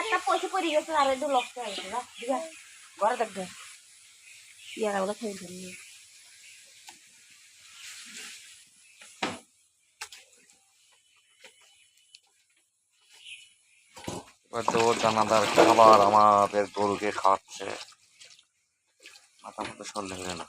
একটা পয়সা পড়ে গেছে, আর একটু লক্ষ্য হয়েছে দিবা ঘরে খেয়ে খাবার আমাদের গরুকে খাওয়াচ্ছে। মাথা মতো সরলে হয়ে না।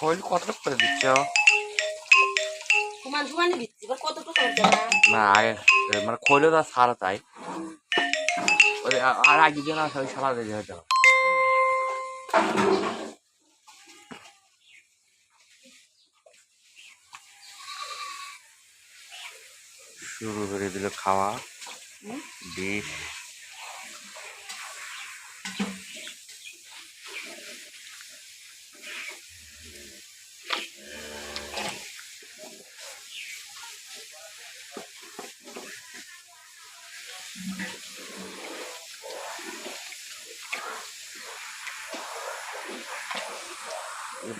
খৈল কত করে দিচ্ছ? না আগে মানে খৈলও তো সারা তাই। ওই আর আগে দিন আসে ওই সারা দিয়ে হয়তো। শুরু করে দিল খাওয়া ডিশ।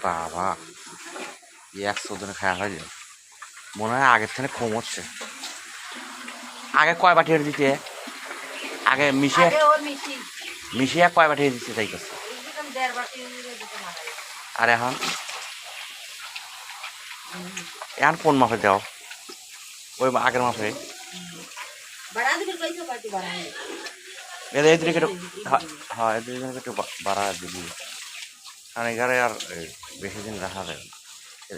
বাবা একশো দিনে খাওয়া হয় যে। মনে হয় আগের থেকে কম হচ্ছে। আগে কয় বাটি হেঁটে দিতে? আগে মিশে মিশি। মিশিয়ে কয় বাটি হেঁটে দিচ্ছে তাই করছে? আর এখন? এখন কোন মাপে দাও? ওই আগের বাড়া এদের এদিকে একটু হ্যাঁ, এদিকে একটু বাড়া দিবি। কারণ এখানে আর বেশি দিন রাখা যায়।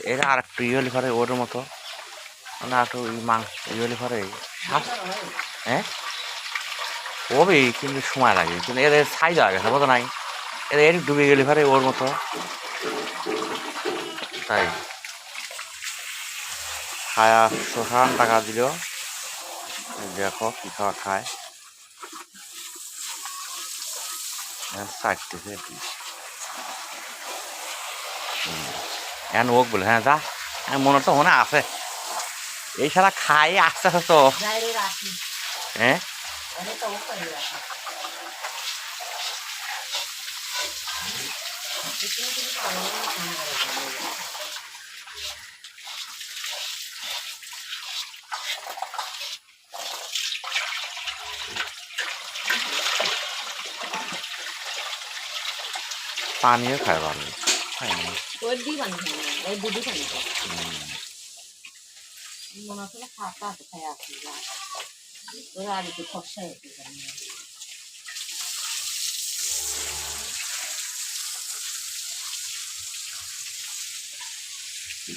এটা আর একটু ইয়ে হলে ওর মতো। মানে আর একটু মাংস ইয়ে হলে হ্যাঁ। হবে কিন্তু সময় লাগে। কিন্তু এদের সাইজ আগে তো নাই এদের ডুবে গেলে পরে ওর মতো। তাই। খায়া শোষণ টাকা দিল। দেখো কি খাওয়া খায়। চারটেছে কি? এখন ওক বলে হ্যাঁ যা। মনে তো মনে আছে। এই সারা খাই আস্তে আস্তে তো। হ্যাঁ আরে তো ও করে রাখি তুমি তুমি পারো না কাম করো পানিও খায় ভালো খাই না ওই দি বানি এই দুধি বানি মনে হচ্ছে খাতা আছে খাই আসি ওরা আগে তো খসা হয়েছে